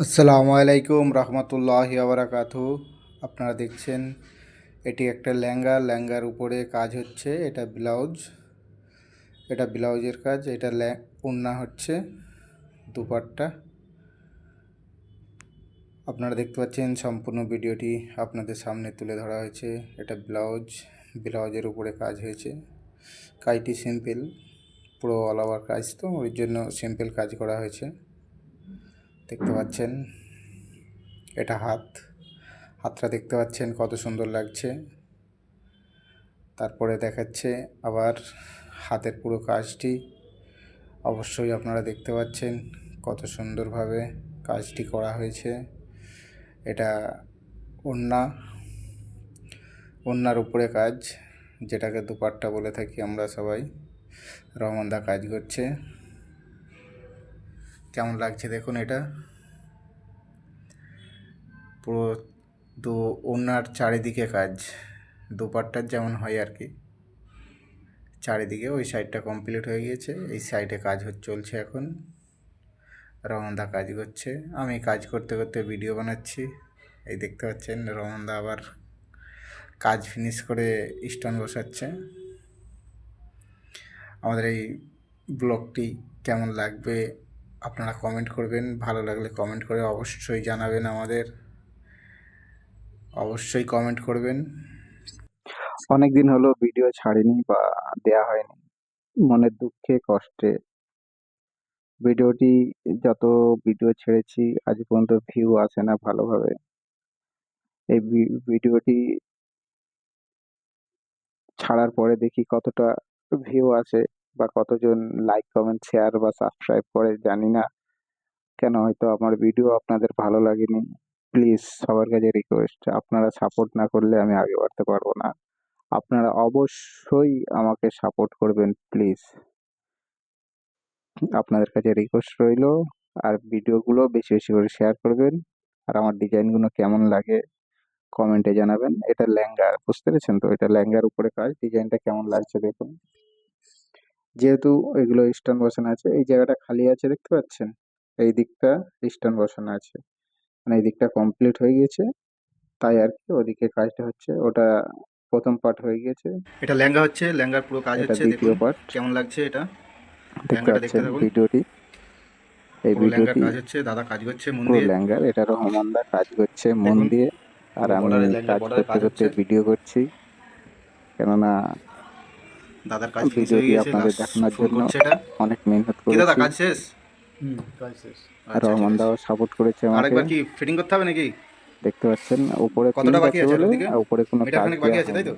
আসসালামু আলাইকুম রহমতুল্লাহ আবরাকাতু আপনারা দেখছেন, এটি একটা লেহেঙ্গা। লেহেঙ্গার উপরে কাজ হচ্ছে, এটা ব্লাউজ। এটা ব্লাউজের কাজ, এটা ওড়না হচ্ছে, দুপাট্টা। আপনারা দেখতে পাচ্ছেন, সম্পূর্ণ ভিডিওটি আপনাদের সামনে তুলে ধরা হয়েছে। এটা ব্লাউজ, ব্লাউজের উপরে কাজ হয়েছে। কাজটি সিম্পল, পুরো অল ওভার কাজ তো, ওই জন্য সিম্পল কাজ করা হয়েছে। দেখতে পাচ্ছেন। এটা হাত। হাতটা দেখতে পাচ্ছেন কত সুন্দর লাগছে। তারপরে দেখাচ্ছে আবার হাতের পুরো কাজটি। অবশ্যই আপনারা দেখতে পাচ্ছেন কত সুন্দরভাবে কাজটি করা হয়েছে। এটা ওড়না। ওড়নার উপরে কাজ, যেটাকে দুপাট্টা বলে থাকি আমরা সবাই। রহমানদা কাজ করছে। কেমন লাগছে দেখুন এটা? পুরো দু ওনার চারিদিকে কাজ। দুপাট্টার যেমন হয় আর কি। চারিদিকে ওই সাইডটা কমপ্লিট হয়ে গিয়েছে। এই সাইডে কাজ চলছে এখন। রমনদা কাজ করছে। আমি কাজ করতে করতে ভিডিও বানাচ্ছি। এই দেখতে পাচ্ছেন রমনদা আবার কাজ ফিনিশ করে স্টোন বসাচ্ছে। আমাদের এই ব্লগটি কেমন লাগবে? আপনারা কমেন্ট করবেন, ভালো লাগলে কমেন্ট করে অবশ্যই জানাবেন আমাদের। অবশ্যই কমেন্ট করবেন। অনেক দিন হলো ভিডিও ছাড়িনি বা দেয়া হয়নি। মনের দুঃখে, কষ্টে। ভিডিওটি যত ভিডিও ছেড়েছি, আজ পর্যন্ত ভিউ আসে না ভালোভাবে। এই ভিডিওটি ছাড়ার পরে দেখি কতটা ভিউ আসে। বা কতজন লাইক কমেন্ট শেয়ার বা সাবস্ক্রাইব করে জানি না। কেন হয়তো আমার ভিডিও আপনাদের ভালো লাগেনি। প্লিজ সবার কাছে রিকোয়েস্ট আপনারা সাপোর্ট না করলে আমি আগে বাড়তে পারব না। আপনারা অবশ্যই আমাকে সাপোর্ট করবেন প্লিজ আপনাদের কাছে রিকোয়েস্ট রইল, আর ভিডিওগুলো বেশি বেশি করে শেয়ার করবেন। আর আমার ডিজাইনগুলো কেমন লাগে কমেন্টে জানাবেন। এটা লেহেঙ্গা বুঝতে পেরেছেন তো? এটা লেহেঙ্গার উপরে কাজ ডিজাইনটা কেমন লাগছে দেখুন। যেহেতু এগুলো স্টোন বসানো আছে এই জায়গাটা খালি আছে দেখতে পাচ্ছেন? এই দিকটা স্টোন বসানো আছে। মানে এই দিকটা কমপ্লিট হয়ে গিয়েছে। তাই আর কি ওদিকে কাজটা হচ্ছে ওটা প্রথম পার্ট হয়ে গিয়েছে। এটা লেহেঙ্গা হচ্ছে লেহেঙ্গার পুরো কাজ হচ্ছে দ্বিতীয় পার্ট কেমন লাগছে এটা। দেখতে পাচ্ছেন ভিডিওটি। এই ভিডিওটি কাজ হচ্ছে দাদা কাজ করছে মন পুরো দিয়ে। ল্যাঙ্গার এটা রহমানদা কাজ করছে মন দিয়ে। আর আমি কাজ করতে করতে। ভিডিও করছি। কেননা দাদার কাজ হয়ে ভিডিওটি আপনাদের দেখানোর জন্য অনেক মেহনত কি দাদা করেছি। কাজ শেষ? আর রহমানদাও সাপোর্ট করেছে আমাকে। আরেকবার কি ফিটিং করতে হবে নাকি? দেখতে পাচ্ছেন উপরে কতটা বাকি আছে? আর উপরে কোনো কাজ বাকি আছে তাই তো?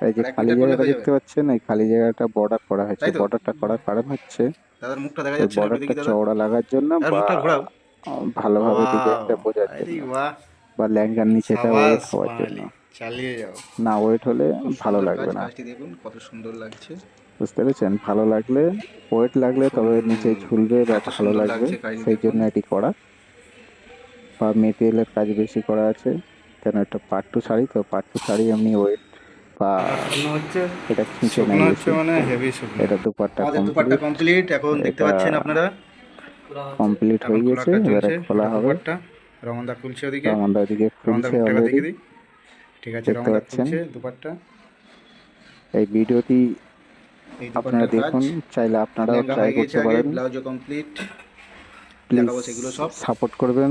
এই যে খালি জায়গাটা দেখতে পাচ্ছেন এই খালি জায়গাটা বর্ডার করা হয়েছে। বর্ডারটা করার কারণ হচ্ছে দাদার মুখটা দেখা যাচ্ছে বর্ডারটা চওড়া লাগার জন্য বা ভালোভাবে Wow, ডিজাইনটা বোঝার জন্য বা ল্যাঙ্গার নিচেটা হওয়ার জন্য। চালিয়ে যাও। না ওয়েট হলে ভালো লাগবে না। দেখুন কত সুন্দর লাগছে। বুঝতে পেরেছেন? ভালো লাগলে ওয়েট লাগলে তবে নিচে ঝুলবে বা ভালো লাগবে। সেই জন্য এটি করা। বা মেটেরিয়ালের কাজ বেশি করা আছে কেন এটা পার্ট টু শাড়ি তো পার্ট টু শাড়ি এমনি ওয়েট বা এটা শুকনো হচ্ছে মানে হেভি এটা দুপাট্টা দুপাট্টা কমপ্লিট এখন দেখতে পাচ্ছেন আপনারা। কমপ্লিট হয়ে গেছে এবারে খোলা হবে। রমনদা খুলছে ওদিকে। আমাদের ওদিকে খুলছে অলরেডি ঠিক আছে দেখতে পাচ্ছেন। দুপাট্টা। এই ভিডিওটি আপনারা দেখুন চাইলে আপনারাও ট্রাই করতে পারেন। ব্লাউজও কমপ্লিট প্লিজ সাপোর্ট করবেন।